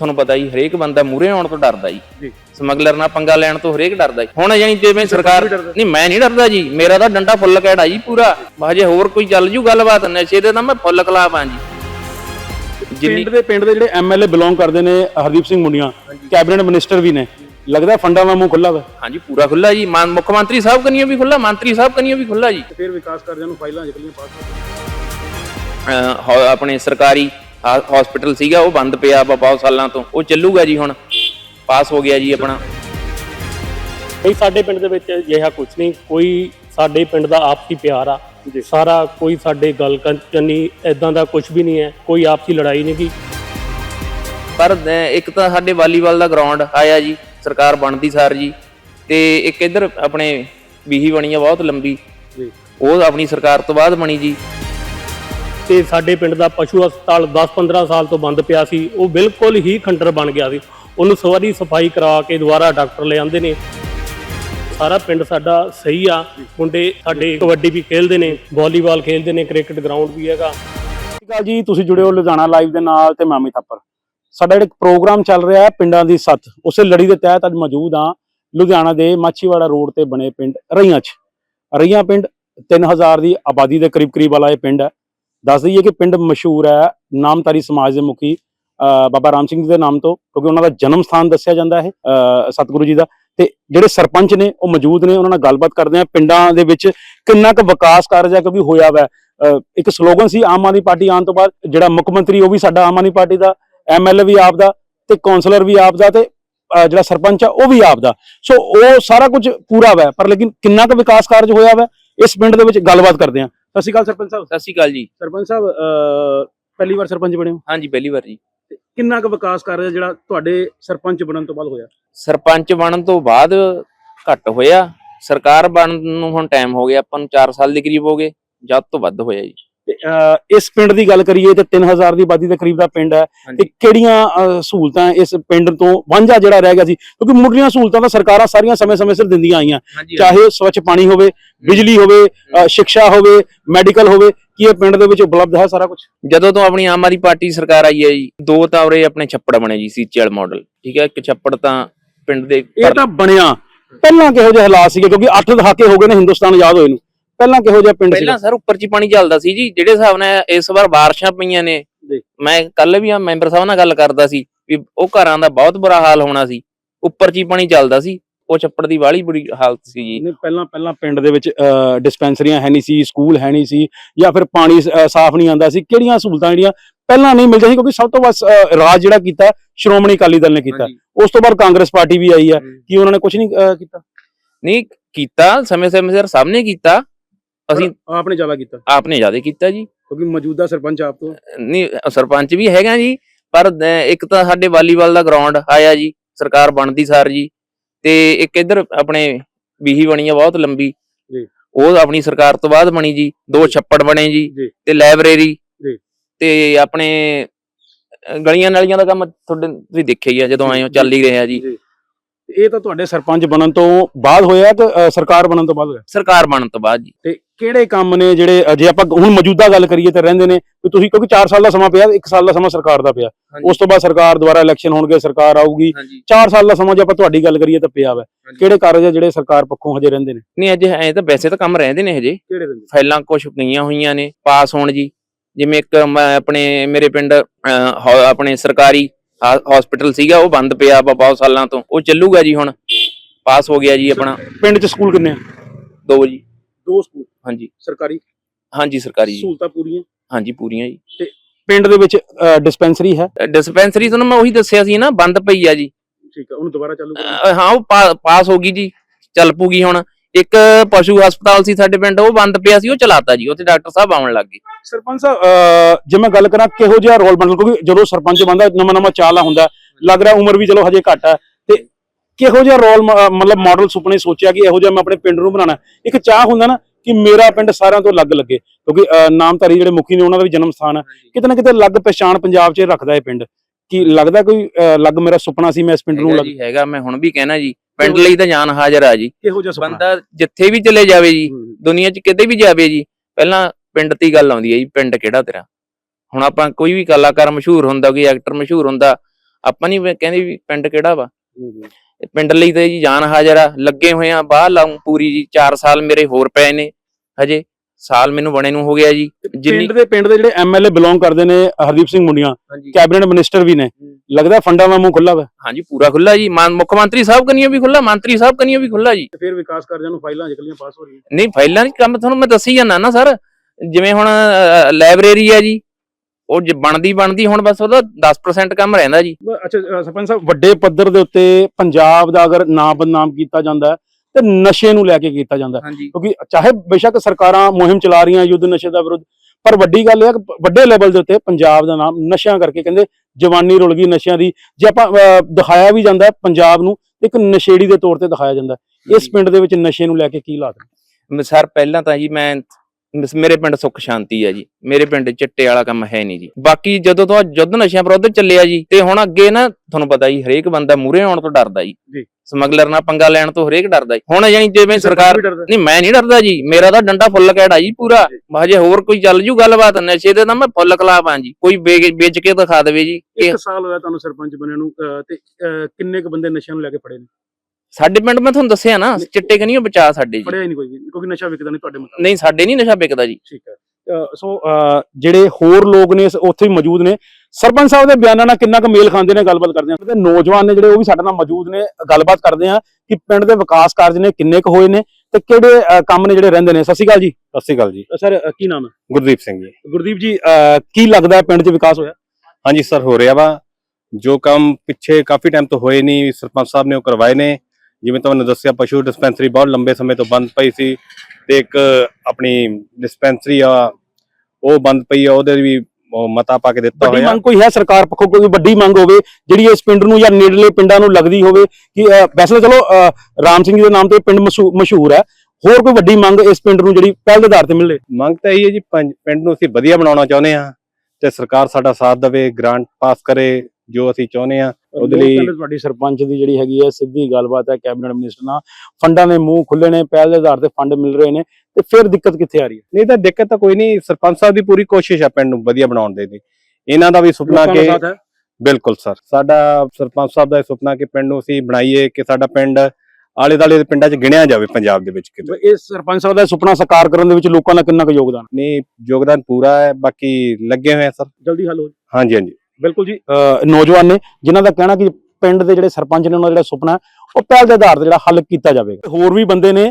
ਤੁਹਾਨੂੰ ਪਤਾ ਜੀ ਹਰੇਕ ਬੰਦਾ ਮੂਰੇ ਆਉਣ ਤੋਂ ਡਰਦਾ ਜੀ। ਸਮਗਲਰ ਨਾਲ ਪੰਗਾ ਲੈਣ ਤੋਂ ਹਰੇਕ ਡਰਦਾ ਜੀ। ਹੁਣ ਯਾਨੀ ਜਿਵੇਂ ਸਰਕਾਰ। ਨਹੀਂ ਮੈਂ ਨਹੀਂ ਡਰਦਾ ਜੀ। ਮੇਰਾ ਤਾਂ ਡੰਡਾ ਫੁੱਲ ਕੈੜਾ ਜੀ ਪੂਰਾ। ਬਾਜੇ ਹੋਰ ਕੋਈ ਚੱਲ ਜੂ ਗੱਲਬਾਤ ਨਸ਼ੇ ਦੇ ਤਾਂ ਮੈਂ ਫੁੱਲ ਖਿਲਾਫ ਹਾਂ ਜੀ। ਪਿੰਡ ਦੇ ਪਿੰਡ ਦੇ ਜਿਹੜੇ ਐਮਐਲਏ ਬਿਲੋਂਗ ਕਰਦੇ ਨੇ ਹਰਦੀਪ ਸਿੰਘ ਮੁੰਡੀਆਂ ਕੈਬਨਿਟ ਮਿਨਿਸਟਰ ਵੀ ਨੇ। ਲੱਗਦਾ ਫੰਡਾਂ ਦਾ ਮੂੰਹ ਖੁੱਲਾ ਵਾ। ਹਾਂਜੀ ਪੂਰਾ ਖੁੱਲਾ ਜੀ। ਮਾਨ- ਮੁੱਖ ਮੰਤਰੀ ਸਾਹਿਬ ਕਨੀਓ ਵੀ ਖੁੱਲਾ ਮੰਤਰੀ ਸਾਹਿਬ ਕਨੀਓ ਵੀ ਖੁੱਲਾ ਜੀ। ਫਿਰ ਵਿਕਾਸ ਕਾਰਜਾਂ ਨੂੰ ਫਾਈਲਾਂ ਨਿਕਲੀਆਂ ਪਾਸ ਹੋ- ਆਪਣੇ ਸਰਕਾਰੀ ਹਸਪੀਟਲ ਸੀਗਾ ਉਹ ਬੰਦ ਪਿਆ ਵਾ ਬਹੁਤ ਸਾਲਾਂ ਤੋਂ। ਉਹ ਚੱਲੂਗਾ ਜੀ ਹੁਣ। ਪਾਸ ਹੋ ਗਿਆ ਜੀ ਆਪਣਾ। ਕੋਈ ਸਾਡੇ ਪਿੰਡ ਦੇ ਵਿੱਚ ਅਜਿਹਾ ਕੁਝ ਨਹੀਂ। ਕੋਈ ਸਾਡੇ ਪਿੰਡ ਦਾ ਆਪਸੀ ਪਿਆਰ ਆ। ਸਾਰਾ ਕੋਈ ਸਾਡੇ ਗੱਲ ਕੰਨੀ ਐਦਾਂ ਦਾ ਕੁਝ ਵੀ ਨਹੀਂ ਹੈ। ਕੋਈ ਆਪਸੀ ਲੜਾਈ ਨਹੀਂ ਗੀ। ਪਰ ਇੱਕ ਤਾਂ ਸਾਡੇ ਵਾਲੀਬਾਲ ਦਾ ਗਰਾਊਂਡ ਆਇਆ ਜੀ। ਸਰਕਾਰ ਬਣਦੀ ਸਾਰ ਜੀ। ਤੇ ਇੱਕ ਇੱਧਰ ਆਪਣੇ ਬੀਹੀ ਬਣੀ ਆ ਬਹੁਤ ਲੰਬੀ। ਜੀ। ਉਹ ਆਪਣੀ ਸਰਕਾਰ ਤੋਂ ਬਾਅਦ ਬਣੀ ਜੀ। ਤੇ ਸਾਡੇ ਪਿੰਡ ਦਾ ਪਸ਼ੂ ਹਸਪਤਾਲ 10-15 ਸਾਲ ਤੋਂ ਬੰਦ ਪਿਆ ਸੀ, ਉਹ ਬਿਲਕੁਲ ਹੀ ਖੰਡਰ ਬਣ ਗਿਆ ਸੀ। ਉਹਨੂੰ ਸਵਾਰੀ ਸਫ਼ਾਈ ਕਰਾ ਕੇ ਦੁਬਾਰਾ ਡਾਕਟਰ ਲੈ ਆਉਂਦੇ ਨੇ। ਸਾਰਾ ਪਿੰਡ ਸਾਡਾ ਸਹੀ ਆ। ਮੁੰਡੇ ਸਾਡੇ ਕਬੱਡੀ ਵੀ ਖੇਡਦੇ ਨੇ, ਵਾਲੀਬਾਲ ਖੇਲਦੇ ਨੇ, ਕ੍ਰਿਕਟ ਗਰਾਊਂਡ ਵੀ ਹੈਗਾ। ਸਤਿ ਸ਼੍ਰੀ ਅਕਾਲ ਜੀ, ਤੁਸੀਂ ਜੁੜੇ ਹੋ ਲੁਧਿਆਣਾ ਲਾਈਵ ਦੇ ਨਾਲ ਤੇ ਮਾਮੀ ਥੱਪਰ। ਸਾਡਾ ਜਿਹੜਾ ਪ੍ਰੋਗਰਾਮ ਚੱਲ ਰਿਹਾ ਹੈ ਪਿੰਡਾਂ ਦੀ ਸੱਤ ਉਸੇ ਲੜੀ ਦੇ ਤਹਿਤ ਅੱਜ ਮੌਜੂਦ ਹਾਂ। ਲੁਧਿਆਣਾ ਦੇ ਮਾਛੀਵਾੜਾ ਰੋਡ ਤੇ ਬਣੇ ਪਿੰਡ ਰਈਆਂ 'ਚ। ਰਈਆਂ ਪਿੰਡ 3000 ਦੀ ਆਬਾਦੀ ਦੇ ਕਰੀਬ ਕਰੀਬ ਵਾਲਾ ਇਹ ਪਿੰਡ ਹੈ। ਦੱਸ ਦਈਏ ਕਿ ਪਿੰਡ ਮਸ਼ਹੂਰ ਹੈ ਨਾਮਧਾਰੀ ਸਮਾਜ ਦੇ ਮੁਖੀ ਬਾਬਾ ਰਾਮ ਸਿੰਘ ਜੀ ਦੇ ਨਾਮ ਤੋਂ, ਕਿਉਂਕਿ ਉਹਨਾਂ ਦਾ ਜਨਮ ਸਥਾਨ ਦੱਸਿਆ ਜਾਂਦਾ ਹੈ ਸਤਿਗੁਰੂ ਜੀ ਦਾ। ਤੇ ਜਿਹੜੇ ਸਰਪੰਚ ਨੇ, ਉਹ ਮੌਜੂਦ ਨੇ, ਉਹਨਾਂ ਨਾਲ ਗੱਲਬਾਤ ਕਰਦੇ ਆ ਪਿੰਡਾਂ ਦੇ ਵਿੱਚ ਕਿੰਨਾ ਕੁ ਵਿਕਾਸ ਕਾਰਜ ਹੈ, ਕਿਉਂਕਿ ਹੋਇਆ ਵਾ। ਇੱਕ ਸਲੋਗਨ ਸੀ ਆਮ ਆਦਮੀ ਪਾਰਟੀ ਆਉਣ ਤੋਂ ਬਾਅਦ, ਜਿਹੜਾ ਮੁੱਖ ਮੰਤਰੀ ਉਹ ਵੀ ਸਾਡਾ ਆਮ ਆਦਮੀ ਪਾਰਟੀ ਦਾ ਐਮਐਲਏ ਵੀ ਆਪ ਦਾ, ਤੇ ਕਾਉਂਸਲਰ ਵੀ ਆਪ ਦਾ, ਤੇ ਜਿਹੜਾ ਸਰਪੰਚ ਆ, ਉਹ ਵੀ ਆਪ ਦਾ। ਸੋ ਉਹ ਸਾਰਾ ਕੁਝ ਪੂਰਾ ਵਾ, ਪਰ ਲੇਕਿਨ ਕਿੰਨਾ ਕੁ ਵਿਕਾਸ ਕਾਰਜ ਹੋਇਆ ਵਾ, ਇਸ ਪਿੰਡ ਦੇ ਵਿੱਚ ਗੱਲਬਾਤ ਕਰਦੇ ਆ ਸਤਿ ਸ਼੍ਰੀ ਅਕਾਲ ਸਰਪੰਚ ਸਾਹਿਬ। ਸਤਿ ਸ਼੍ਰੀ ਅਕਾਲ ਜੀ। ਸਰਪੰਚ ਸਾਹਿਬ ਅਹ ਪਹਿਲੀ ਵਾਰ ਸਰਪੰਚ ਬਣੇ ਹੋ? ਹਾਂਜੀ ਪਹਿਲੀ ਵਾਰ ਜੀ। ਤੇ ਕਿੰਨਾ ਕੁ ਵਿਕਾਸ ਕਾਰਜ ਹੈ ਜਿਹੜਾ ਤੁਹਾਡੇ ਸਰਪੰਚ ਬਣਨ ਤੋਂ ਬਾਅਦ ਹੋਇਆ? ਸਰਪੰਚ ਬਣਨ ਤੋਂ ਬਾਅਦ ਘੱਟ ਹੋਇਆ। ਸਰਕਾਰ ਬਣਨ ਨੂੰ ਹੁਣ ਟਾਈਮ ਹੋ ਗਿਆ ਆਪਾਂ ਨੂੰ 4 ਸਾਲ ਦੇ ਕਰੀਬ ਹੋ ਗਏ। ਜਦ ਤੋਂ ਵੱਧ ਹੋਇਆ ਜੀ। ਇਸ ਪਿੰਡ ਦੀ ਗੱਲ ਕਰੀਏ ਤੇ 3000 ਦੀ ਆਬਾਦੀ ਦੇ ਕਰੀਬ ਦਾ ਪਿੰਡ ਹੈ। ਤੇ ਕਿਹੜੀਆਂ ਸਹੂਲਤਾਂ ਇਸ ਪਿੰਡ ਤੋਂ ਵਾਂਝਾ ਜਿਹੜਾ ਰਹਿ ਗਿਆ ਸੀ? ਕਿਉਂਕਿ ਮੁੱਢਲੀਆਂ ਸਹੂਲਤਾਂ ਤਾਂ ਸਰਕਾਰਾਂ ਸਾਰੀਆਂ ਸਮੇਂ-ਸਮੇਂ ਸਿਰ ਦਿੰਦੀਆਂ ਆਈਆਂ। ਚਾਹੇ ਉਹ ਸਵੱਛ ਪਾਣੀ ਹੋਵੇ ਬਿਜਲੀ ਹੋਵੇ ਸਿੱਖਿਆ ਹੋਵੇ ਮੈਡੀਕਲ ਹੋਵੇ ਕੀ ਇਹ ਪਿੰਡ ਦੇ ਵਿੱਚ ਉਪਲਬਧ ਹੈ ਸਾਰਾ ਕੁਝ ਜਦੋਂ ਤੋਂ ਆਪਣੀ ਆਮ ਆਦਮੀ ਪਾਰਟੀ ਸਰਕਾਰ ਆਈ ਹੈ ਜੀ ਦੋ ਤਾਂ ਉਰੇ ਆਪਣੇ ਛੱਪੜ ਬਣੇ ਜੀ ਸੀਚੇ ਵਾਲਾ ਮਾਡਲ ਠੀਕ ਹੈ? ਇੱਕ ਛੱਪੜ ਤਾਂ ਪਿੰਡ ਦੇ ਇਹ ਤਾਂ ਬਣਿਆ। ਪਹਿਲਾਂ ਕਿਹੋ ਜਿਹੇ ਹਾਲਾਤ ਸੀਗੇ? ਕਿਉਂਕਿ 8 ਦਹਾਕੇ ਹੋ ਗਏ ਨੇ ਹਿੰਦੁਸਤਾਨ ਆਜ਼ਾਦ ਹੋਏ ਨੂੰ। ਪਹਿਲਾਂ ਕਿਹੋ ਜਿਹਾ ਪਿੰਡ ਸੀ ਪਹਿਲਾਂ ਸਰ ਉੱਪਰ ਚ ਪਾਣੀ ਚੱਲਦਾ ਸੀ ਜੀ ਜਿਹੜੇ ਹਿਸਾਬ ਨਾਲ ਇਸ ਵਾਰ ਬਾਰਿਸ਼ਾਂ ਪਈਆਂ ਨੇ। ਮੈਂ ਕੱਲ ਵੀ ਆ ਮੈਂਬਰ ਸਾਹਿਬ ਨਾਲ ਗੱਲ ਕਰਦਾ ਸੀ ਵੀ ਉਹ ਘਰਾਂ ਦਾ ਬਹੁਤ ਬੁਰਾ ਹਾਲ ਹੋਣਾ ਸੀ ਉੱਪਰ ਚ ਹੀ ਪਾਣੀ ਚੱਲਦਾ ਸੀ ਉਹ ਛੱਪੜ ਦੀ ਬਾਹਲੀ ਬੁਰੀ ਹਾਲਤ ਸੀ ਜੀ। ਨਹੀਂ ਪਹਿਲਾਂ ਪਹਿਲਾਂ ਪਿੰਡ ਦੇ ਵਿੱਚ ਡਿਸਪੈਂਸਰੀਆਂ ਹੈ ਨਹੀਂ ਸੀ ਸਕੂਲ ਹੈ ਨਹੀਂ ਸੀ ਜਾਂ ਫਿਰ ਪਾਣੀ ਸਾਫ਼ ਨਹੀਂ ਆਉਂਦਾ ਸੀ ਕਿਹੜੀਆਂ ਸਹੂਲਤਾਂ ਜਿਹੜੀਆਂ ਪਹਿਲਾਂ ਨਹੀਂ ਮਿਲਦੀਆਂ ਸੀ ਕਿਉਂਕਿ ਸਭ ਤੋਂ ਅਹ, ਰਾਜ ਜਿਹੜਾ ਕੀਤਾ ਸ਼੍ਰੋਮਣੀ ਅਕਾਲੀ ਦਲ ਨੇ ਕੀਤਾ। ਉਸ ਤੋਂ ਬਾਅਦ ਕਾਂਗਰਸ ਪਾਰਟੀ ਵੀ ਆਈ ਹੈ ਕਿ ਉਹਨਾਂ ਨੇ ਕੁਝ ਨਹੀਂ ਕੀਤਾ? ਨਹੀਂ ਕੀਤਾ ਸਮੇਂ ਸਮੇਂ ਸਿਰ ਸਭ ਨੇ ਕੀਤਾ ਅਸੀਂ ਆਪਨੇ ਜ਼ਿਆਦਾ ਕੀਤਾ। ਆਪਨੇ ਜ਼ਿਆਦਾ ਕੀਤਾ ਜੀ। ਕਿਉਂਕਿ ਮੌਜੂਦਾ ਸਰਪੰਚ ਆਪ ਤੋਂ। ਨਹੀਂ ਸਰਪੰਚ ਵੀ ਹੈਗਾ ਜੀ ਪਰ ਇੱਕ ਤਾਂ ਸਾਡੇ ਵਾਲੀਬਾਲ ਦਾ ਗਰਾਊਂਡ ਆਇਆ ਜੀ ਸਰਕਾਰ ਬਣਦੀ ਸਾਰ ਜੀ ਤੇ ਇੱਕ ਇੱਧਰ ਆਪਣੇ ਬੀਹੀ ਬਣੀ ਆ ਬਹੁਤ ਲੰਬੀ। ਜੀ। ਉਹ ਆਪਣੀ ਸਰਕਾਰ ਤੋਂ ਬਾਅਦ ਬਣੀ ਜੀ ਦੋ ਛੱਪੜ ਬਣੇ ਜੀ। ਤੇ ਲਾਇਬ੍ਰੇਰੀ। ਜੀ। ਤੇ ਆਪਣੇ ਗਲੀਆਂ ਨਾਲੀਆਂ ਦਾ ਕੰਮ ਤੁਹਾਡੇ ਤੁਸੀਂ ਦੇਖਿਆ ਹੀ ਆ ਜਦੋਂ ਆਏ ਹੋ ਚੱਲ ਹੀ ਰਿਹਾ ਜੀ। ਇਹ ਤਾਂ ਤੁਹਾਡੇ ਸਰਪੰਚ ਬਣਨ ਤੋਂ ਬਾਅਦ ਹੋਇਆ ਕਿ ਅਹ, ਸਰਕਾਰ ਬਣਨ ਤੋਂ ਬਾਅਦ ਹੋਇਆ? ਸਰਕਾਰ ਬਣਨ ਤੋਂ ਬਾਅਦ ਜੀ। ਤੇ ਕਿਹੜੇ ਕੰਮ ਨੇ ਜਿਹੜੇ ਜੇ ਆਪਾਂ ਹੁਣ ਮੌਜੂਦਾ ਗੱਲ ਕਰੀਏ ਤੇ ਰਹਿੰਦੇ ਨੇ ਵੀ ਤੁਸੀਂ ਕਿਉਂਕਿ 4 ਸਾਲ ਦਾ ਸਮਾਂ ਪਿਆ 1 ਸਾਲ ਦਾ ਸਮਾਂ ਸਰਕਾਰ ਦਾ ਪਿਆ। ਉਸ ਤੋਂ ਬਾਅਦ ਸਰਕਾਰ ਦੁਆਰਾ ਇਲੈਕਸ਼ਨ ਹੋਣਗੇ ਸਰਕਾਰ ਆਊਗੀ। ਹਾਂਜੀ। 4 ਸਾਲ ਦਾ ਸਮਾਂ ਜੇ ਆਪਾਂ ਤੁਹਾਡੀ ਗੱਲ ਕਰੀਏ ਤਾਂ ਪਿਆ ਵਾ। ਕਿਹੜੇ ਕਾਰਜ ਆ ਜਿਹੜੇ ਸਰਕਾਰ ਪੱਖੋਂ ਹਜੇ ਰਹਿੰਦੇ ਨੇ? ਨਹੀਂ ਅਜੇ ਐ ਤਾਂ ਵੈਸੇ ਤਾਂ ਕੰਮ ਰਹਿੰਦੇ ਨੇ ਹਜੇ। ਕਿਹੜੇ ਰਹਿੰਦੇ ਫਾਈਲਾਂ ਕੁਝ ਗਈਆਂ ਹੋਈਆਂ ਨੇ ਪਾਸ ਹੋਣ ਜੀ। ਜਿਵੇਂ ਇੱਕ ਮੈਂ ਆਪਣੇ ਮੇਰੇ ਪਿੰਡ ਅਹ, ਹੋ- ਆਪਣੇ ਸਰਕਾਰੀ ਹਸਪੀਟਲ ਸੀਗਾ ਉਹ ਬੰਦ ਪਿਆ ਵਾ ਬਹੁਤ ਸਾਲਾਂ ਤੋਂ। ਉਹ ਚੱਲੂਗਾ ਜੀ ਹੁਣ। ਪਾਸ ਹੋ ਗਿਆ ਜੀ ਆਪਣਾ। ਪਿੰਡ 'ਚ ਸਕੂਲ ਕਿੰਨੇ ਆ? ਦੋ ਜੀ। ਦੋ ਸਕੂਲ? ਹਾਂਜੀ। ਸਰਕਾਰੀ? ਹਾਂਜੀ ਸਰਕਾਰੀ ਜੀ। ਸਹੂਲਤਾਂ ਪੂਰੀਆਂ? ਹਾਂਜੀ ਪੂਰੀਆਂ ਜੀ। ਪਿੰਡ ਦੇ ਵਿੱਚ ਡਿਸਪੈਂਸਰੀ ਹੈ? ਡਿਸਪੈਂਸਰੀ ਤੁਹਾਨੂੰ ਮੈਂ ਉਹੀ ਦੱਸਿਆ ਸੀ ਨਾ ਬੰਦ ਪਈ ਆ ਜੀ। ਠੀਕ ਹੈ ਉਹਨੂੰ ਦੁਬਾਰਾ ਚਾਲੂ ਹਾਂ ਉਹ ਪਾ- ਪਾਸ ਹੋ ਗਈ ਜੀ। ਚੱਲ ਪੂਗੀ ਹੁਣ। ਇੱਕ ਪਸ਼ੂ ਹਸਪਤਾਲ ਸੀ ਸਾਡੇ ਪਿੰਡ ਉਹ ਬੰਦ ਪਿਆ ਸੀ ਉਹ ਚਲਾਤਾ ਜੀ ਉੱਥੇ ਡਾਕਟਰ ਸਾਹਿਬ ਆਉਣ ਲੱਗ ਗਏ। ਸਰਪੰਚ ਸਾਹਿਬ ਜੇ ਮੈਂ ਗੱਲ ਕਰਾਂ ਕਿਹੋ ਜਿਹਾ ਰੋਲ ਮਾਡਲ ਕਿਉਂਕਿ ਜਦੋਂ ਸਰਪੰਚ ਬੰਦਾ ਨਵਾਂ ਨਵਾਂ ਚਾਲਾ ਹੁੰਦਾ ਲੱਗ ਰਿਹਾ ਉਮਰ ਵੀ ਚਲੋ ਹਜੇ ਘੱਟ ਹੈ ਤੇ ਕਿਹੋ ਜਿਹਾ ਰੋਲ ਮਤਲਬ ਮਾਡਲ ਸੁਪਨੇ ਸੋਚਿਆ ਕਿ ਇਹੋ ਜਿਹਾ ਮੈਂ ਆਪਣੇ ਪਿੰਡ ਨੂੰ ਬਣਾਉਣਾ? ਇੱਕ ਚਾਹ ਹੁੰਦਾ ਨਾ ਕਿ ਮੇਰਾ ਪਿੰਡ ਸਾਰਿਆਂ ਤੋਂ ਅਲੱਗ ਲੱਗੇ। ਕਿਉਂਕਿ ਨਾਮਧਾਰੀ ਜਿਹੜੇ ਮੁਖੀ ਨੇ ਉਹਨਾਂ ਦਾ ਵੀ ਜਨਮ ਸਥਾਨ ਹੈ ਕਿਤੇ ਨਾ ਕਿਤੇ ਅਲੱਗ ਪਛਾਣ ਪੰਜਾਬ 'ਚ ਰੱਖਦਾ ਇਹ ਪਿੰਡ। ਕੀ ਲੱਗਦਾ ਕੋਈ ਅਲੱਗ ਮੇਰਾ ਸੁਪਨਾ ਸੀ ਮੈਂ ਇਸ ਪਿੰਡ ਨੂੰ ਲੱਗ ਹੈਗਾ। ਮੈਂ ਹੁਣ ਵੀ ਕਹਿਣਾ ਜੀ ਪਿੰਡ ਲਈ ਤਾਂ ਜਾਨ ਹਾਜ਼ਰ ਆ ਜੀ। ਕਿਹੋ ਜਿਹਾ ਸੁਪਨਾ? ਬੰਦਾ ਜਿੱਥੇ ਵੀ ਚਲੇ ਜਾਵੇ ਜੀ। ਦੁਨੀਆ 'ਚ ਕਿਤੇ ਵੀ ਜਾਵੇ ਜੀ ਪਹਿਲਾਂ ਪਿੰਡ ਦੀ ਗੱਲ ਆਉਂਦੀ ਹੈ ਜੀ ਪਿੰਡ ਕਿਹੜਾ ਤੇਰਾ? ਹੁਣ ਆਪਾਂ ਕੋਈ ਵੀ ਕਲਾਕਾਰ ਮਸ਼ਹੂਰ ਹੁੰਦਾ ਕੋਈ ਐਕਟਰ ਮਸ਼ਹੂਰ ਹੁੰਦਾ ਆਪਾਂ ਨਹੀਂ ਕਹਿੰਦੇ ਵੀ ਪਿੰਡ ਕਿਹੜਾ ਵਾ। ਪਿੰਡ ਲਈ ਤੇ ਜੀ ਜਾਨ ਹਾਜ਼ਰ ਆ ਲੱਗੇ ਹੋਏ ਆ ਬਾਹਰ ਲਾਉਂ ਪੂਰੀ ਜੀ 4 ਸਾਲ ਮੇਰੇ ਹੋਰ ਪਏ ਨੇ ਹਜੇ। ਸਾਲ ਮੈਨੂੰ ਬਣੇ ਨੂੰ ਹੋ ਗਿਆ ਜੀ। ਜਿੰਨੀ ਪਿੰਡ ਦੇ ਪਿੰਡ ਦੇ ਜਿਹੜੇ ਐਮਐਲਏ ਬਿਲੋਂਗ ਕਰਦੇ ਨੇ ਹਰਦੀਪ ਸਿੰਘ ਮੁੰਡੀਆਂ ਕੈਬਨਿਟ ਮਿਨਿਸਟਰ ਵੀ ਨੇ। ਲੱਗਦਾ ਫੰਡਾਂ ਦਾ ਮੂੰਹ ਖੁੱਲਾ ਵਾ। ਹਾਂਜੀ ਪੂਰਾ ਖੁੱਲਾ ਜੀ। ਮੁੱਖ ਮੰਤਰੀ ਸਾਹਿਬ ਕਨੀਓ ਵੀ ਖੁੱਲਾ ਮੰਤਰੀ ਸਾਹਿਬ ਕਨੀਓ ਵੀ ਖੁੱਲਾ ਜੀ। ਫਿਰ ਵਿਕਾਸ ਕਾਰਜਾਂ ਨੂੰ ਫਾਈਲਾਂ ਨਿਕਲੀਆਂ ਪਾਸ ਹੋ ਰਹੀਆਂ। ਨਹੀਂ ਫਾਈਲਾਂ ਦੀ ਕੰਮ ਤੁਹਾਨੂੰ ਮੈਂ ਦੱਸੀ ਜਾਂਦਾ ਨਾ ਸਰ। ਜਿਵੇਂ ਹੁਣ ਲਾਇਬ੍ਰੇਰੀ ਹੈ ਜੀ ਉਹ ਜੇ ਬਣਦੀ ਬਣਦੀ ਹੁਣ ਬਸ ਉਹਦਾ 10% ਕੰਮ ਰਹਿੰਦਾ ਜੀ। ਅੱਛਾ ਸਰਪੰਚ ਸਾਹਿਬ ਵੱਡੇ ਪੱਧਰ ਦੇ ਉੱਤੇ ਪੰਜਾਬ ਦਾ ਅਗਰ ਨਾਂ ਬਦਨਾਮ ਕੀਤਾ ਜਾਂਦਾ ਤੇ ਨਸ਼ੇ ਨੂੰ ਲੈ ਕੇ ਕੀਤਾ ਜਾਂਦਾ ਕਿਉਂਕਿ ਚਾਹੇ ਬੇਸ਼ੱਕ ਸਰਕਾਰਾਂ ਮੁਹਿੰਮ ਚਲਾ ਰਹੀਆਂ ਯੁੱਧ ਨਸ਼ੇ ਦਾ ਵਿਰੁੱਧ ਪਰ ਵੱਡੀ ਗੱਲ ਇਹ ਹੈ ਕਿ ਵੱਡੇ ਲੈਵਲ ਦੇ ਉੱਤੇ ਪੰਜਾਬ ਦਾ ਨਾਮ ਨਸ਼ਿਆਂ ਕਰਕੇ ਕਹਿੰਦੇ ਜਵਾਨੀ ਰੁਲ ਗਈ ਨਸ਼ਿਆਂ ਦੀ। ਜੇ ਆਪਾਂ ਦਿਖਾਇਆ ਵੀ ਜਾਂਦਾ ਪੰਜਾਬ ਨੂੰ ਇੱਕ ਨਸ਼ੇੜੀ ਦੇ ਤੌਰ ਤੇ ਦਿਖਾਇਆ ਜਾਂਦਾ। ਇਸ ਪਿੰਡ ਦੇ ਵਿੱਚ ਨਸ਼ੇ ਨੂੰ ਲੈ ਕੇ ਕੀ ਲਾਤ ਮ- ਸਰ ਪਹਿਲਾਂ ਤਾਂ ਜੀ ਮੈਂ ਮੇਰੇ ਪਿੰਡ ਸੁੱਖ ਸ਼ਾਂਤੀ ਹੈ ਜੀ। ਮੇਰੇ ਪਿੰਡ ਚਿੱਟੇ ਵਾਲਾ ਕੰਮ ਹੈ ਨਹੀਂ ਜੀ। ਬਾਕੀ ਜਦੋਂ ਤੋਂ ਯੁੱਧ ਨਸ਼ਿਆਂ ਵਿਰੁੱਧ ਚੱਲਿਆ ਜੀ ਤੇ ਹੁਣ ਅੱਗੇ ਨਾ ਤੁਹਾਨੂੰ ਪਤਾ ਜੀ ਹਰੇਕ ਬੰਦਾ ਮੂਹਰੇ ਆਉਣ ਤੋਂ ਡਰਦਾ ਜੀ। ਸਮਗਲਰ ਨਾਲ ਪੰਗਾ ਲੈਣ ਤੋਂ ਹਰੇਕ ਡਰਦਾ ਜੀ। ਹੁਣ ਜਾਨੀ ਜਿਵੇਂ ਸਰਕਾਰ ਨਹੀਂ ਮੈਂ ਨਹੀਂ ਡਰਦਾ ਜੀ। ਮੇਰਾ ਤਾਂ ਡੰਡਾ ਫੁੱਲ ਕੈੜਾ ਜੀ ਪੂਰਾ। ਹਜੇ ਹੋਰ ਕੋਈ ਚੱਲ ਜੂ ਗੱਲਬਾਤ ਨਸ਼ੇ ਦੇ ਤਾਂ ਮੈਂ ਫੁੱਲ ਖਿਲਾਫ ਹਾਂ ਜੀ। ਕੋਈ ਵੇਚ ਕੇ ਦਿਖਾ ਦੇਵੇ ਜੀ। ਇਹ ਇੱਕ ਸਾਲ ਹੋਇਆ ਤੁਹਾਨੂੰ ਸਰਪੰਚ ਬਣੇ ਨੂੰ ਤੇ ਕਿੰਨੇ ਕੁ ਬੰਦੇ ਨਸ਼ਿਆਂ ਨੂੰ ਲੈ ਕੇ ਫੜੇ ਨੇ? ਸਾਡੇ ਪਿੰਡ ਮੈਂ ਤੁਹਾਨੂੰ ਦੱਸਿਆ ਨਾ ਚਿੱਟੇ ਕਨੀਓ ਬਚਾ ਸਾਡੇ ਜੀ। ਫੜਿਆ ਹੀ ਨਹੀਂ ਕੋਈ ਵੀ ਕਿਉਂਕਿ ਨਸ਼ਾ ਵਿਕਦਾ ਨਹੀਂ ਤੁਹਾਡੇ ਮੁਤਾਬਕ। ਨਹੀਂ ਸਾਡੇ ਨਹੀਂ ਨਸ਼ਾ ਵਿਕਦਾ ਜੀ। ਠੀਕ ਹੈ। ਅ, ਸੋ ਅ, ਜਿਹੜੇ ਹੋਰ ਲੋਕ ਨੇ ਉੱਥੇ ਹੀ ਮੌਜੂਦ ਨੇ। ਸਰਪੰਚ ਸਾਹਿਬ ਦੇ ਬਿਆਨਾਂ ਨਾਲ ਕਿੰਨਾ ਕੁ ਮੇਲ ਖਾਂਦੇ ਨੇ ਗੱਲਬਾਤ ਕਰਦੇ ਆ ਤੇ ਨੌਜਵਾਨ ਨੇ ਜਿਹੜੇ ਉਹ ਵੀ ਸਾਡੇ ਨਾਲ ਮੌਜੂਦ ਨੇ ਗੱਲਬਾਤ ਕਰਦੇ ਆ ਕਿ ਪਿੰਡ ਦੇ ਵਿਕਾਸ ਕਾਰਜ ਨੇ ਕਿੰਨੇ ਕੁ ਹੋਏ ਨੇ ਤੇ ਕਿਹੜੇ ਕੰਮ ਨੇ ਜਿਹੜੇ ਰਹਿੰਦੇ ਨੇ। ਸਤਿ ਸ਼੍ਰੀ ਅਕਾਲ ਜੀ। ਸਤਿ ਸ਼੍ਰੀ ਅਕਾਲ ਜੀ। ਸਰ ਕੀ ਨਾਮ ਹੈ? ਗੁਰਦੀਪ ਸਿੰਘ ਜੀ। ਗੁਰਦੀਪ ਜੀ ਕੀ ਲੱਗਦਾ ਹੈ ਪਿੰਡ 'ਚ ਵਿਕਾਸ ਹੋਇਆ? ਹਾਂਜੀ ਸਰ ਹੋ ਰਿਹਾ ਵਾ। ਜੋ ਕੰਮ ਪਿੱਛੇ ਕਾਫੀ ਟਾਈਮ ਤੋਂ ਹੋਏ ਨਹੀਂ ਸਰਪੰਚ ਸਾਹਿਬ ਨੇ ਉਹ ਕਰਵਾਏ ਨੇ। ਜਿਵੇਂ ਤੁਹਾਨੂੰ ਦੱਸਿਆ ਪਸ਼ੂ ਡਿਸਪੈਂਸਰੀ ਬਹੁਤ ਲੰਬੇ ਸਮੇਂ ਤੋਂ ਬੰਦ ਪਈ ਸੀ ਤੇ ਇੱਕ ਆਪਣੀ ਡਿਸਪੈਂਸਰੀ ਆ ਉਹ ਬੰਦ ਪਈ ਆ ਉਹਦੇ ਵੀ ਮਤਾ ਪਾ ਕੇ ਦਿੱਤਾ ਵੱਡੀ ਹੋਇਆ। ਮੰਗ ਕੋਈ ਹੈ ਸਰਕਾਰ ਪੱਖੋਂ ਕੋਈ ਵੱਡੀ ਮੰਗ ਹੋਵੇ ਜਿਹੜੀ ਇਸ ਪਿੰਡ ਨੂੰ ਜਾਂ ਨੇੜਲੇ ਪਿੰਡਾਂ ਨੂੰ ਲੱਗਦੀ ਹੋਵੇ ਕਿ ਵੈਸੇ ਚਲੋ ਰਾਮ ਸਿੰਘ ਜੀ ਦੇ ਨਾਮ ਤੇ ਪਿੰਡ ਮਸ਼ਹੂ- ਮਸ਼ਹੂਰ ਹੈ ਹੋਰ ਕੋਈ ਵੱਡੀ ਮੰਗ ਇਸ ਪਿੰਡ ਨੂੰ ਜਿਹੜੀ ਪਹਿਲ ਦੇ ਆਧਾਰ ਤੇ ਮਿਲੇ? ਮੰਗ ਤਾਂ ਇਹੀ ਹੈ ਜੀ ਪਿੰਡ ਨੂੰ ਅਸੀਂ ਵਧੀਆ ਬਣਾਉਣਾ ਚਾਹੁੰਦੇ ਆ ਤੇ ਸਰਕਾਰ ਸਾਡਾ ਸਾਥ ਦੇਵੇ ਗ੍ਰਾਂਟ ਪਾਸ ਕਰੇ ਜੋ ਅਸੀਂ ਚਾਹੁੰਦੇ ਆ ਉਹਦੇ ਲਈ ਤੁਹਾਡੀ ਸਰਪੰਚ ਦੀ ਜਿਹੜੀ ਹੈਗੀ ਹੈ ਸਿੱਧੀ ਗੱਲਬਾਤ ਹੈ ਕੈਬਨਿਟ ਮਿਨਿਸਟਰ ਨਾਲ। ਫੰਡਾਂ ਦੇ ਮੂੰਹ ਖੁੱਲੇ ਨੇ ਪਹਿਲ ਦੇ ਆਧਾਰ ਤੇ ਫੰਡ ਮਿਲ ਰਹੇ ਨੇ ਤੇ ਫਿਰ ਦਿੱਕਤ ਕਿੱਥੇ ਆ ਰਹੀ ਹੈ? ਨਹੀਂ ਤਾਂ ਦਿੱਕਤ ਤਾਂ ਕੋਈ ਨਹੀਂ ਸਰਪੰਚ ਸਾਹਿਬ ਦੀ ਪੂਰੀ ਕੋਸ਼ਿਸ਼ ਆ ਪਿੰਡ ਨੂੰ ਵਧੀਆ ਬਣਾਉਣ ਦੇ ਦੀ। ਇਹਨਾਂ ਦਾ ਵੀ ਸੁਪਨਾ ਕਿ ਬਿਲਕੁਲ ਸਰ। ਸਾਡਾ ਸਰਪੰਚ ਸਾਹਿਬ ਦਾ ਇਹ ਸੁਪਨਾ ਕਿ ਪਿੰਡ ਨੂੰ ਅਸੀਂ ਬਣਾਈਏ ਕਿ ਸਾਡਾ ਪਿੰਡ ਆਲੇ ਦਾਲੇ ਦੇ ਪਿੰਡਾਂ 'ਚ ਗਿਣਿਆ ਜਾਵੇ ਪੰਜਾਬ ਦੇ ਵਿੱਚ ਕਿਤੇ। ਇਹ ਸਰਪੰਚ ਸਾਹਿਬ ਦਾ ਸੁਪਨਾ ਸਾਕਾਰ ਕਰਨ ਦੇ ਵਿੱਚ ਲੋਕਾਂ ਦਾ ਕਿੰਨਾ ਕੁ ਯੋਗਦਾਨ ਨਹੀਂ ਯੋਗਦਾਨ ਪੂਰਾ ਹੈ ਬਾਕੀ ਲੱਗੇ ਹੋਏ ਆ ਸਰ। ਜਲਦੀ ਹੱਲ ਹੋ ਹਾਂਜੀ ਹਾਂਜੀ। ਬਿਲਕੁਲ ਜੀ। ਨੌਜਵਾਨ ਨੇ ਜਿਨ੍ਹਾਂ ਦਾ ਕਹਿਣਾ ਕਿ ਪਿੰਡ ਦੇ ਜਿਹੜੇ ਸਰਪੰਚ ਨੇ ਉਹਨਾਂ ਦਾ ਜਿਹੜਾ ਸੁਪਨਾ ਉਹ ਪਹਿਲ ਦੇ ਆਧਾਰ ਤੇ ਜਿਹੜਾ ਹੱਲ ਕੀਤਾ ਜਾਵੇਗਾ। ਹੋਰ ਵੀ ਬੰਦੇ ਨੇ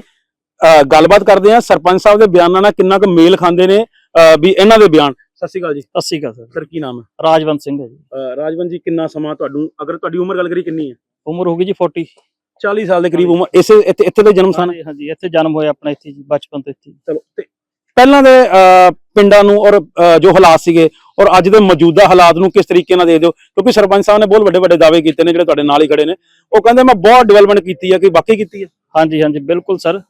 ਗੱਲਬਾਤ ਕਰਦੇ ਆ ਸਰਪੰਚ ਸਾਹਿਬ ਦੇ ਬਿਆਨਾਂ ਨਾਲ ਕਿੰਨਾ ਕੁ ਮੇਲ ਖਾਂਦੇ ਨੇ ਵੀ ਇਹਨਾਂ ਦੇ ਬਿਆਨ। ਸਤਿ ਸ਼੍ਰੀ ਅਕਾਲ ਜੀ। ਸਤਿ ਸ਼੍ਰੀ ਅਕਾਲ ਸਰ। ਸਰ ਕੀ ਨਾਮ ਹੈ? ਰਾਜਵੰਤ ਸਿੰਘ ਹੈ ਜੀ। ਰਾਜਵੰਤ ਜੀ ਕਿੰਨਾ ਸਮਾਂ ਤੁਹਾਨੂੰ ਅਗਰ ਤੁਹਾਡੀ ਉਮਰ ਗੱਲ ਕਰੀ ਕਿੰਨੀ ਹੈ? ਉਮਰ ਹੋ ਗਈ ਜੀ 40 40 ਸਾਲ ਦੇ ਕਰੀਬ ਉਮਰ। ਇਸੇ ਇੱਥੇ ਇੱਥੇ ਦੇ ਜਨਮ ਸਥਾਨ ਹੈ? ਹਾਂਜੀ ਇੱਥੇ ਜਨਮ ਹੋਇਆ ਆਪਣਾ ਇੱਥੇ ਜੀ ਬਚਪਨ ਤੋਂ ਇੱਥੇ। ਚਲੋ ਤੇ ਪਹਿਲਾਂ ਦੇ ਅਹ, ਪਿੰਡਾਂ ਨੂੰ ਔਰ ਜੋ ਹਾਲਾਤ ਸੀਗੇ ਔਰ ਅੱਜ ਦੇ ਮੌਜੂਦਾ ਹਾਲਾਤ ਨੂੰ ਕਿਸ ਤਰੀਕੇ ਨਾਲ ਦੇਖਦੇ ਹੋ? ਕਿਉਂਕਿ ਸਰਪੰਚ ਸਾਹਿਬ ਨੇ ਬਹੁਤ ਵੱਡੇ ਵੱਡੇ ਦਾਅਵੇ ਕੀਤੇ ਨੇ ਜਿਹੜੇ ਤੁਹਾਡੇ ਨਾਲ ਹੀ ਖੜੇ ਨੇ। ਉਹ ਕਹਿੰਦੇ ਮੈਂ ਬਹੁਤ ਡਿਵੈਲਪਮੈਂਟ ਕੀਤੀ ਹੈ ਕਿ ਵਾਕਈ ਕੀਤੀ ਹੈ ਹਾਂਜੀ ਹਾਂਜੀ, ਬਿਲਕੁਲ ਸਰ।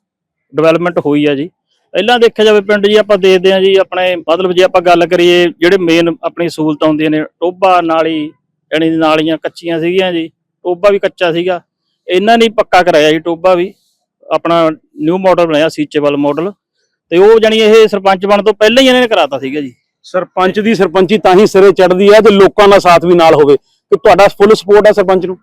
ਡਿਵੈਲਪਮੈਂਟ ਹੋਈ ਆ ਜੀ। ਪਹਿਲਾਂ ਦੇਖਿਆ ਜਾਵੇ ਪਿੰਡ ਜੀ, ਆਪਾਂ ਦੇਖਦੇ ਆ ਜੀ, ਆਪਣੇ ਮਤਲਬ ਜੇ ਆਪਾਂ ਗੱਲ ਕਰੀਏ ਜਿਹੜੇ ਮੇਨ ਆਪਣੀ ਸਹੂਲਤਾਂ ਹੁੰਦੀਆਂ ਨੇ ਟੋਬਾ ਨਾਲੀ, ਯਾਨੀ ਨਾਲੀਆਂ ਕੱਚੀਆਂ ਸੀਗੀਆਂ ਜੀ ਟੋਬਾ ਵੀ ਕੱਚਾ ਸੀਗਾ। ਇਹਨਾਂ ਨੇ ਪੱਕਾ ਕਰਾਇਆ ਜੀ ਟੋਬਾ ਵੀ। ਆਪਣਾ ਨਿਊ ਮਾਡਲ ਬਣਾਇਆ ਸੀਚੇਬਲ ਮਾਡਲ ਤੇ ਉਹ ਜਾਨੀ ਇਹ ਸਰਪੰਚ ਬਣ ਤੋਂ ਪਹਿਲਾਂ ਹੀ ਇਹਨਾਂ ਨੇ ਕਰਾਤਾ ਸੀਗਾ ਜੀ। ਸਰਪੰਚ ਦੀ ਸਰਪੰਚੀ ਤਾਂ ਹੀ ਸਿਰੇ ਚੜਦੀ ਹੈ ਤੇ ਲੋਕਾਂ ਦਾ ਸਾਥ ਵੀ ਨਾਲ ਹੋਵੇ। ਕਿ ਤੁਹਾਡਾ ਫੁੱਲ ਸਪੋਰਟ ਹੈ ਸਰਪੰਚ ਨੂੰ?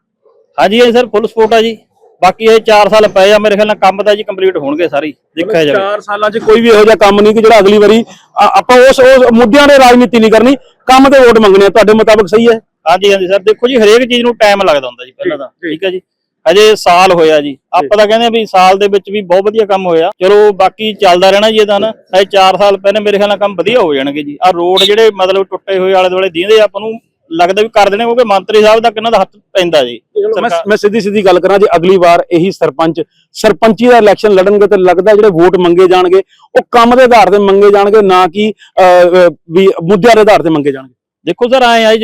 ਹਾਂਜੀ ਇਹ ਸਰ ਫੁੱਲ ਸਪੋਰਟ ਆ ਜੀ। ਬਾਕੀ ਇਹ 4 ਸਾਲ ਪਏ ਆ ਮੇਰੇ ਖਿਆਲ ਨਾਲ ਕੰਮ ਤਾਂ ਜੀ ਕੰਪਲੀਟ ਹੋਣਗੇ ਸਾਰੇ ਦੇਖਿਆ ਜਾਵੇ। 4 ਸਾਲਾਂ 'ਚ ਕੋਈ ਵੀ ਇਹੋ ਜਿਹਾ ਕੰਮ ਨਹੀਂ ਕਿ ਜਿਹੜਾ ਅਗਲੀ ਵਾਰੀ ਆਪਾਂ ਉਸ ਉਸ ਮੁੱਦਿਆਂ ਦੇ ਰਾਜਨੀਤੀ ਨਹੀਂ ਕਰਨੀ ਕੰਮ ਤੇ ਵੋਟ ਮੰਗਣੇ ਆ ਤੁਹਾਡੇ ਮੁਤਾਬਕ ਸਹੀ ਹੈ? ਹਾਂਜੀ ਹਾਂਜੀ ਸਰ ਦੇਖੋ ਜੀ ਹਰੇਕ ਚੀਜ਼ ਨੂੰ ਟਾਈਮ ਲੱਗਦਾ ਹੁੰਦਾ ਜੀ ਪਹਿਲਾਂ ਤਾਂ। ਜੀ। ਠੀਕ ਹੈ ਜੀ। ਹਜੇ ਸਾਲ ਹੋਇਆ ਜੀ। ਆਪਾਂ ਤਾਂ ਕਹਿੰਦੇ ਆ ਵੀ ਸਾਲ ਦੇ ਵਿੱਚ ਵੀ ਬਹੁਤ ਵਧੀਆ ਕੰਮ ਹੋਇਆ। ਚਲੋ ਬਾਕੀ ਚੱਲਦਾ ਰਹਿਣਾ ਜੀ ਇਹਦਾ ਨਾ। ਹਜੇ 4 ਸਾਲ ਪਹਿਲੇ ਮੇਰੇ ਖਿਆਲ ਨਾਲ ਕੰਮ ਵਧੀਆ ਹੋ ਜਾਣਗੇ ਜੀ। ਆ ਰੋਡ ਜਿਹੜੇ ਮਤਲਬ ਟੁੱਟੇ ਹੋਏ ਆਲੇ ਦੁਆਲੇ ਦੀਂਦੇ ਆਪਾਂ ਨੂੰ ਲੱਗਦਾ ਵੀ ਕਰ ਦੇਣੇ ਕਿਉਂਕਿ ਮੰਤਰੀ ਸਾਹਿਬ ਦਾ ਕਿੰਨਾ ਦਾ ਹੱਥ ਪੈਂਦਾ ਜੀ। ਮੈਂ ਸਿੱਧੀ ਸਿੱਧੀ ਗੱਲ ਕਰਾਂ ਜੇ ਅਗਲੀ ਵਾਰ ਇਹੀ ਸਰਪੰਚ ਸਰਪੰਚੀ ਦਾ ਇਲੈਕਸ਼ਨ ਲੜਨਗੇ ਤੇ ਲੱਗਦਾ ਜਿਹੜੇ ਵੋਟ ਮੰਗੇ ਜਾਣਗੇ ਉਹ ਕੰਮ ਦੇ ਆਧਾਰ ਤੇ ਮੰਗੇ ਜਾਣਗੇ ਨਾ ਕਿ ਵੀ ਮੁੱਦਿਆਂ ਦੇ ਆਧਾਰ ਤੇ ਮੰਗੇ ਜਾਣਗੇ। ਦੇਖੋ ਸਰ ਐ ਆ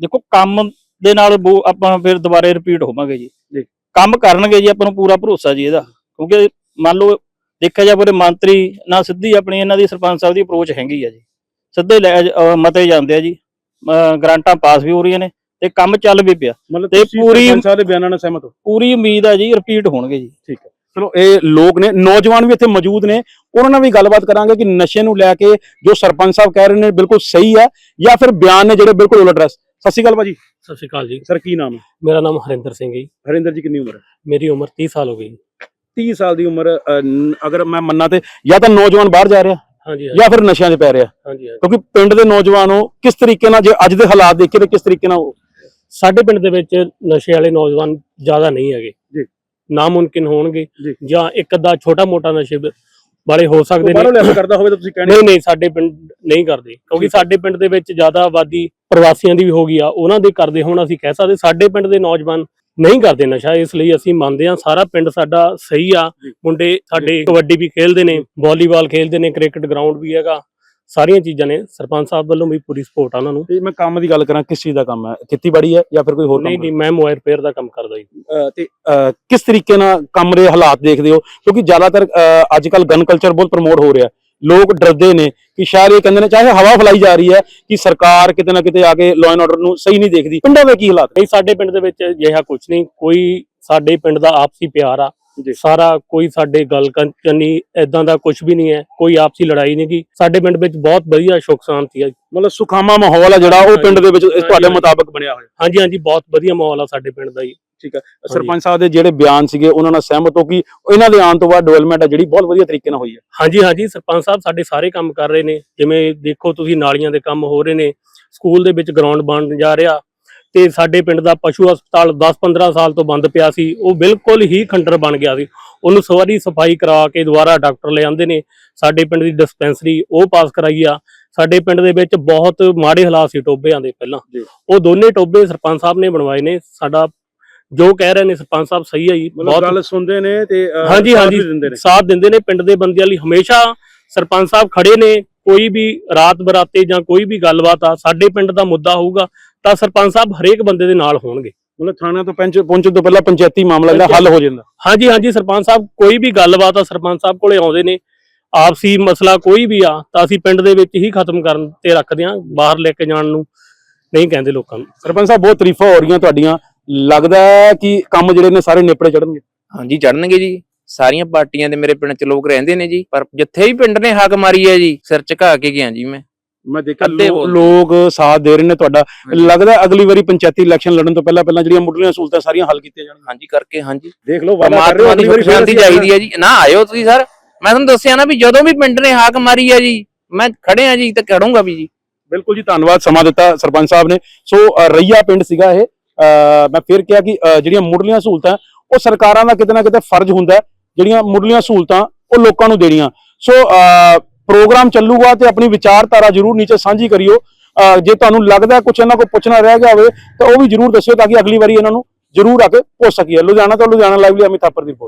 ਦੇਖੋ ਕੰਮ ਦੇ ਨਾਲ ਆਪਾਂ ਫਿਰ ਦੁਬਾਰੇ ਰਿਪੀਟ ਹੋਵਾਂਗੇ ਜੀ। ਕੰਮ ਕਰਨਗੇ ਜੀ ਆਪਾਂ ਨੂੰ ਪੂਰਾ ਭਰੋਸਾ ਜੀ ਇਹਦਾ। ਕਿਉਂਕਿ ਮੰਨ ਲਓ ਦੇਖਿਆ ਜਾ ਪੂਰੇ ਮੰਤਰੀ ਨਾਲ ਸਿੱਧੀ ਆਪਣੀ ਇਹਨਾਂ ਦੀ ਸਰਪੰਚ ਸਾਹਿਬ ਦੀ ਅਪਰੋਚ ਹੈਗੀ ਆ ਜੀ। ਸਿੱਧੇ ਮਤੇ ਜਾਂਦੇ ਆ ਜੀ। ਗ੍ਰਾਂਟਾਂ ਪਾਸ ਵੀ ਹੋ ਰਹੀਆਂ ਨੇ ਤੇ ਕੰਮ ਚੱਲ ਵੀ ਪਿਆ। ਤੇ ਪੂਰੀ- ਦੇ ਬਿਆਨਾਂ ਨਾਲ ਸਹਿਮਤ ਹੋ? ਪੂਰੀ ਉਮੀਦ ਆ ਜੀ ਰਿਪੀਟ ਹੋਣਗੇ ਜੀ। ਠੀਕ ਹੈ। ਚਲੋ ਇਹ ਲੋਕ ਨੇ ਨੌਜਵਾਨ ਵੀ ਇੱਥੇ ਮੌਜੂਦ ਨੇ। ਉਹਨਾਂ ਨਾਲ ਵੀ ਗੱਲਬਾਤ ਕਰਾਂਗੇ ਕਿ ਨਸ਼ੇ ਨੂੰ ਲੈ ਕੇ ਜੋ ਸਰਪੰਚ ਸਾਹਿਬ ਕਹਿ ਰਹੇ ਨੇ ਬਿਲਕੁਲ ਸਹੀ ਹੈ ਜਾਂ ਫਿਰ ਬਿਆਨ ਨੇ ਜਿਹੜੇ ਬਿਲਕੁਲ ਉਲਟ ਰਸ ਸਤਿ ਸ਼੍ਰੀ ਅਕਾਲ ਭਾਜੀ। ਸਤਿ ਸ਼੍ਰੀ ਅਕਾਲ ਜੀ। ਸਰ ਕੀ ਨਾਮ ਹੈ? ਮੇਰਾ ਨਾਮ ਹਰਿੰਦਰ ਸਿੰਘ ਹੈ ਜੀ। ਹਰਿੰਦਰ ਜੀ ਕਿੰਨੀ ਉਮਰ ਹੈ? ਮੇਰੀ ਉਮਰ 30 ਸਾਲ ਹੋ ਗਈ 30 ਸਾਲ ਦੀ ਉਮਰ ਅਹ, ਨ- ਅਗਰ ਮੈਂ ਮੰਨਾਂ ਤੇ ਜਾਂ ਤਾਂ ਨੌਜਵਾਨ ਬਾਹਰ ਜਾ ਰਿਹਾ ਹਾਂਜੀ ਜਾਂ ਫਿਰ ਨਸ਼ਿਆਂ 'ਚ ਪੈ ਰਿਹਾ। ਹਾਂਜੀ ਹਾਂਜੀ। ਕਿਉਂਕਿ ਪਿੰਡ ਦੇ ਨੌਜਵਾਨ ਉਹ ਕਿਸ ਤਰੀਕੇ ਨਾਲ ਜੇ ਅੱਜ ਦੇ ਹਾਲਾਤ ਦੇਖੇ ਤੇ ਕਿਸ ਤਰੀਕੇ ਨਾਲ ਉਹ? ਸਾਡੇ ਪਿੰਡ ਦੇ ਵਿੱਚ ਨਸ਼ੇ ਵਾਲੇ ਨੌਜਵਾਨ ਜ਼ਿਆਦਾ ਨਹੀਂ ਹੈਗੇ। ਜੀ। ਨਾਮੁਮਕਿਨ ਹੋਣਗੇ ਜੀ। ਜਾਂ ਇੱਕ ਅੱਧਾ ਛੋਟਾ ਮੋਟਾ ਨਸ਼ੇ ਬ- ਵਾਲੇ ਹੋ ਸਕਦੇ ਬਾਹਰੋਂ ਨੇ ਕੇ ਕਰਦਾ ਹੋਵੇ ਤਾਂ ਤੁਸੀਂ ਕਹਿੰਦੇ ਨਹੀਂ ਨਹੀਂ ਸਾਡੇ ਪਿੰਡ ਨਹੀਂ ਕਰਦੇ। ਕਿਉਂਕਿ। ਸਾਡੇ ਪਿੰਡ ਦੇ ਵਿੱਚ ਜ਼ਿਆਦਾ ਆਬਾਦੀ ਪ੍ਰਵਾਸੀਆਂ ਦੀ ਵੀ ਹੋ ਗਈ ਆ ਉਹਨਾਂ ਦੇ ਕਰਦੇ ਹੁਣ ਅਸੀਂ ਕਹਿ ਸਕਦੇ। ਸਾਡੇ ਪਿੰਡ ਦੇ ਨੌਜਵਾਨ ਨਹੀਂ ਕਰਦੇ ਨਸ਼ਾ ਇਸ ਲਈ ਅਸੀਂ ਮੰਨਦੇ ਹਾਂ ਸਾਰਾ ਪਿੰਡ ਸਾਡਾ ਸਹੀ ਆ। ਮੁੰਡੇ ਸਾਡੇ ਕਬੱਡੀ ਵੀ ਖੇਡਦੇ ਨੇ ਵਾਲੀਬਾਲ ਖੇਡਦੇ ਨੇ ਕ੍ਰਿਕਟ ਗਰਾਊਂਡ ਵੀ ਹੈਗਾ। ਸਾਰੀਆਂ ਚੀਜ਼ਾਂ ਨੇ। ਸਰਪੰਚ ਸਾਹਿਬ ਵੱਲੋਂ ਵੀ ਪੂਰੀ ਸਪੋਰਟ ਆ ਉਹਨਾਂ ਨੂੰ। ਤੇ ਮੈਂ ਕੰਮ ਦੀ ਗੱਲ ਕਰਾਂ ਕਿਸ ਚੀਜ਼ ਦਾ ਕੰਮ ਹੈ? ਖੇਤੀਬਾੜੀ ਹੈ ਜਾਂ ਫਿਰ ਕੋਈ ਹੋਰ ਨਹੀਂ ਕੰਮ ਨਹੀਂ ਮੈਂ ਮੋਬਾਈਲ ਰਿਪੇਅਰ ਦਾ ਕੰਮ ਕਰਦਾ ਜੀ। ਅਹ, ਤੇ ਅਹ, ਕਿਸ ਤਰੀਕੇ ਨਾਲ ਕੰਮ ਦੇ ਹਾਲਾਤ ਦੇਖਦੇ ਹੋ? ਕਿਉਂਕਿ ਜ਼ਿਆਦਾਤਰ ਅੱਜ ਕੱਲ ਗਨ ਕਲਚਰ ਬਹੁਤ ਪ੍ਰਮੋਟ ਹੋ ਰਿਹਾ। ਲੋਕ ਡਰਦੇ ਨੇ ਕਿ ਸ਼ਾਇਦ ਇਹ ਕਹਿੰਦੇ ਨੇ ਚਾਹੇ ਹਵਾ ਫਲਾਈ ਜਾ ਰਹੀ ਹੈ ਕਿ ਸਰਕਾਰ ਕਿਤੇ ਨਾ ਕਿਤੇ ਆ ਕੇ ਲਾਅ ਐਂਡ ਆਰਡਰ ਨੂੰ ਸਹੀ ਨਹੀਂ ਦੇਖਦੀ। ਪਿੰਡਾਂ ਦੇ ਕੀ ਹਾਲਾਤ ਨਹੀਂ ਸਾਡੇ ਪਿੰਡ ਦੇ ਵਿੱਚ ਅਜਿਹਾ ਕੁਝ ਨਹੀਂ। ਕੋਈ ਸਾਡੇ ਪਿੰਡ ਦਾ ਆਪਸੀ ਪਿਆਰ ਆ। ਸਾਰਾ ਕੋਈ ਸਾਡੇ ਗੱਲ ਕੰਨੀ ਐਦਾਂ ਦਾ ਕੁਝ ਵੀ ਨਹੀਂ ਹੈ ਕੋਈ ਆਪਸੀ ਲੜਾਈ ਨਹੀਂ ਗੀ। ਸਾਡੇ ਪਿੰਡ ਵਿੱਚ ਬਹੁਤ ਵਧੀਆ ਸੁੱਖ ਸ਼ਾਂਤੀ ਆ ਮਤਲਬ ਸੁਖਾਮਾ ਮਾਹੌਲ ਹੈ ਜਿਹੜਾ ਉਹ ਪਿੰਡ ਦੇ ਵਿੱਚ ਇਸ ਤੁਹਾਡੇ। ਮੁਤਾਬਕ ਬਣਿਆ ਹੋਇਆ। ਹਾਂਜੀ ਹਾਂਜੀ ਬਹੁਤ ਵਧੀਆ ਮਾਹੌਲ ਆ ਸਾਡੇ ਪਿੰਡ ਦਾ ਜੀ। ਸਰਪੰਚ ਸਾਹਿਬ ਦੇ ਜਿਹੜੇ ਬਿਆਨ ਸੀਗੇ ਉਹਨਾਂ ਨਾਲ ਸਹਿਮਤ ਹੋ ਕਿ ਇਹਨਾਂ ਦੇ ਆਉਣ ਤੋਂ ਬਾਅਦ ਡਿਵੈਲਪਮੈਂਟ ਹੈ ਜਿਹੜੀ ਬਹੁਤ ਵਧੀਆ ਤਰੀਕੇ ਨਾਲ ਹੋਈ ਹੈ ਹਾਂਜੀ ਹਾਂਜੀ ਸਰਪੰਚ ਸਾਹਿਬ ਸਾਡੇ ਸਾਰੇ ਕੰਮ ਕਰ ਰਹੇ ਨੇ। ਜਿਵੇਂ ਦੇਖੋ ਤੁਸੀਂ ਨਾਲੀਆਂ ਦੇ ਕੰਮ ਹੋ ਰਹੇ ਨੇ ਸਕੂਲ ਦੇ ਵਿੱਚ ਗਰਾਊਂਡ ਬਣ ਜਾ ਰਿਹਾ ਤੇ ਸਾਡੇ ਪਿੰਡ ਦਾ ਪਸ਼ੂ ਹਸਪਤਾਲ 10-15 ਸਾਲ ਤੋਂ ਬੰਦ ਪਿਆ ਸੀ ਉਹ ਬਿਲਕੁਲ ਹੀ ਖੰਡਰ ਬਣ ਗਿਆ ਸੀ। ਉਹਨੂੰ ਸਵਾਰੀ ਸਫ਼ਾਈ ਕਰਾ ਕੇ ਦੁਬਾਰਾ ਡਾਕਟਰ ਲੈ ਆਉਂਦੇ ਨੇ। ਸਾਡੇ ਪਿੰਡ ਦੀ ਡਿਸਪੈਂਸਰੀ ਉਹ ਪਾਸ ਕਰਾਈ ਆ। ਸਾਡੇ ਪਿੰਡ ਦੇ ਵਿੱਚ ਬਹੁਤ ਮਾੜੇ ਹਾਲਾਤ ਸੀ ਟੋਬਿਆਂ ਦੇ ਪਹਿਲਾਂ। ਉਹ ਦੋਨੇ ਟੋਬੇ ਸਰਪੰਚ ਸਾਹਿਬ ਨੇ ਬਣਵਾਏ ਨੇ। ਸਾਡਾ ਜੋ ਕਹਿ ਰਹੇ ਨੇ ਸਰਪੰਚ ਸਾਹਿਬ ਸਹੀ ਹੈ ਜੀ। ਮਤਲਬ ਗੱਲ ਸੁਣਦੇ ਨੇ ਤੇ ਹਾਂਜੀ ਹਾਂਜੀ ਸਾਥ ਦਿੰਦੇ ਨੇ। ਪਿੰਡ ਦੇ ਬੰਦਿਆਂ ਲਈ ਹਮੇਸ਼ਾ ਸਰਪੰਚ ਸਾਹਿਬ ਖੜੇ ਨੇ। ਕੋਈ ਵੀ ਰਾਤ ਬਰਾਤੇ ਜਾਂ ਕੋਈ ਵੀ ਗੱਲਬਾਤ ਆ ਸਾਡੇ ਪਿੰਡ ਦਾ ਮੁੱਦਾ ਹੋਊਗਾ। ਤਾਂ ਸਰਪੰਚ ਸਾਹਿਬ ਹਰੇਕ ਬੰਦੇ ਦੇ ਨਾਲ ਹੋਣਗੇ। ਮਤਲਬ ਥਾਣਿਆਂ ਤੋਂ ਪੰਚ ਪਹੁੰਚਣ ਤੋਂ ਪਹਿਲਾਂ ਪੰਚਾਇਤੀ ਮਾਮਲਾ ਜਿਹੜਾ ਹੱਲ ਹੋ ਜਾਂਦਾ। ਹਾਂਜੀ ਹਾਂਜੀ ਸਰਪੰਚ ਸਾਹਿਬ ਕੋਈ ਵੀ ਗੱਲਬਾਤ ਆ ਸਰਪੰਚ ਸਾਹਿਬ ਕੋਲੇ ਆਉਂਦੇ ਨੇ। ਆਪਸੀ ਮਸਲਾ ਕੋਈ ਵੀ ਆ ਤਾਂ ਅਸੀਂ ਪਿੰਡ ਦੇ ਵਿੱਚ ਹੀ ਖਤਮ ਕਰਨ ਤੇ ਰੱਖਦੇ ਆ ਬਾਹਰ ਲੈ ਕੇ ਜਾਣ ਨੂੰ ਨਹੀਂ ਕਹਿੰਦੇ ਲੋਕਾਂ ਨੂੰ। ਸਰਪੰਚ ਸਾਹਿਬ ਬਹੁਤ ਤਾਰੀਫਾਂ ਹੋ ਰਹੀਆਂ ਤੁਹਾਡੀਆਂ। ਲੱਗਦਾ ਹੈ ਕਿ ਕੰਮ ਜਿਹੜੇ ਨੇ ਸਾਰੇ ਨਿਪੜੇ ਚੜਨਗੇ ਹਾਂਜੀ ਚੜਨਗੇ ਜੀ। ਸਾਰੀਆਂ ਪਾਰਟੀਆਂ ਦੇ ਮੇਰੇ ਪਿੰਡ ਚ ਲੋਕ ਰਹਿੰਦੇ ਨੇ ਜੀ। ਪਰ ਜਿੱਥੇ ਵੀ ਪਿੰਡ ਨੇ ਹੱਕ ਮਾਰੀ ਹੈ ਜੀ ਸਿਰ ਝੁਕਾ ਕੇ ਗਿਆ ਜੀ ਮੈਂ। ਮੈਂ ਦੇਖਿਆ ਅੱਧੇ ਲੋ-। ਲੋਕ ਸਾਥ ਦੇ ਰਹੇ ਨੇ ਤੁਹਾਡਾ। ਲੱਗਦਾ ਹੈ ਅਗਲੀ ਵਾਰੀ ਪੰਚਾਇਤੀ ਇਲੈਕਸ਼ਨ ਲੜਨ ਤੋਂ ਪਹਿਲਾਂ ਪਹਿਲਾਂ ਜਿਹੜੀਆਂ ਮੁੱਢਲੀਆਂ ਸਹੂਲਤਾਂ ਸਾਰੀਆਂ ਹੱਲ ਕੀਤੀਆਂ ਜਾਣਗੀਆਂ। ਹਾਂਜੀ ਕਰਕੇ ਹਾਂਜੀ। ਦੇਖ ਲਓ ਪਰਮਾਤਮਾ ਦੀ ਸੁਖ ਸ਼ਾਂਤੀ ਚਾਹੀਦੀ ਹੈ ਜੀ। ਨਾ ਆਇਓ ਤੁਸੀਂ ਸਰ। ਮੈਂ ਤੁਹਾਨੂੰ ਦੱਸਿਆ ਨਾ ਵੀ ਜਦੋਂ ਵੀ ਪਿੰਡ ਨੇ ਹਾਕ ਮਾਰੀ ਹੈ ਜੀ ਮੈਂ ਖੜੇ ਆ ਜੀ ਤੇ ਖੜੂੰਗਾ ਵੀ ਜੀ। ਬਿਲਕੁਲ ਜੀ ਧੰਨਵਾਦ ਸਮਾਂ ਦਿੱਤਾ ਸਰਪੰਚ ਸਾਹਿਬ ਨੇ। ਸੋ ਅ, ਰਈਆ ਪਿੰਡ ਸੀਗਾ ਇਹ। ਅ, ਮੈਂ ਫਿਰ ਕਿਹਾ ਕਿ ਅ, ਜਿਹੜੀਆਂ ਮੁੱਢਲੀਆਂ ਸਹੂਲਤਾਂ ਉਹ ਸਰਕਾਰਾਂ ਦਾ ਕਿਤੇ ਨਾ ਕਿਤੇ ਫਰਜ਼ ਹੁੰਦਾ ਹੈ, ਜਿਹੜੀਆਂ ਮੁੱਢਲੀਆਂ ਸਹੂਲਤਾਂ ਉਹ ਲੋਕਾਂ ਨੂੰ ਦੇਣੀਆਂ। ਸੋ ਅ, ਪ੍ਰੋਗਰਾਮ ਚੱਲੂਗਾ ਤੇ ਆਪਣੀ ਵਿਚਾਰਧਾਰਾ ਜਰੂਰ ਨੀਚੇ ਸਾਂਝੀ ਕਰਿਓ। ਜੇ ਤੁਹਾਨੂੰ ਲੱਗਦਾ ਕੁਝ ਇਹਨਾਂ ਕੋਲ ਪੁੱਛਣਾ ਰਹਿ ਗਿਆ ਹੋਵੇ, ਤਾਂ ਉਹ ਵੀ ਜਰੂਰ ਦੱਸਿਓ ਤਾਂ ਕਿ ਅਗਲੀ ਵਾਰੀ ਇਹਨਾਂ ਨੂੰ ਜਰੂਰ ਆ ਕੇ ਪੁੱਛ ਸਕੀਏ। ਲੁਧਿਆਣਾ ਤੋਂ ਲੁਧਿਆਣਾ ਲਾਈਵ ਲਈ ਅਮਿਤ ਥਾਪਰ ਦੀ ਰਿਪੋਰਟ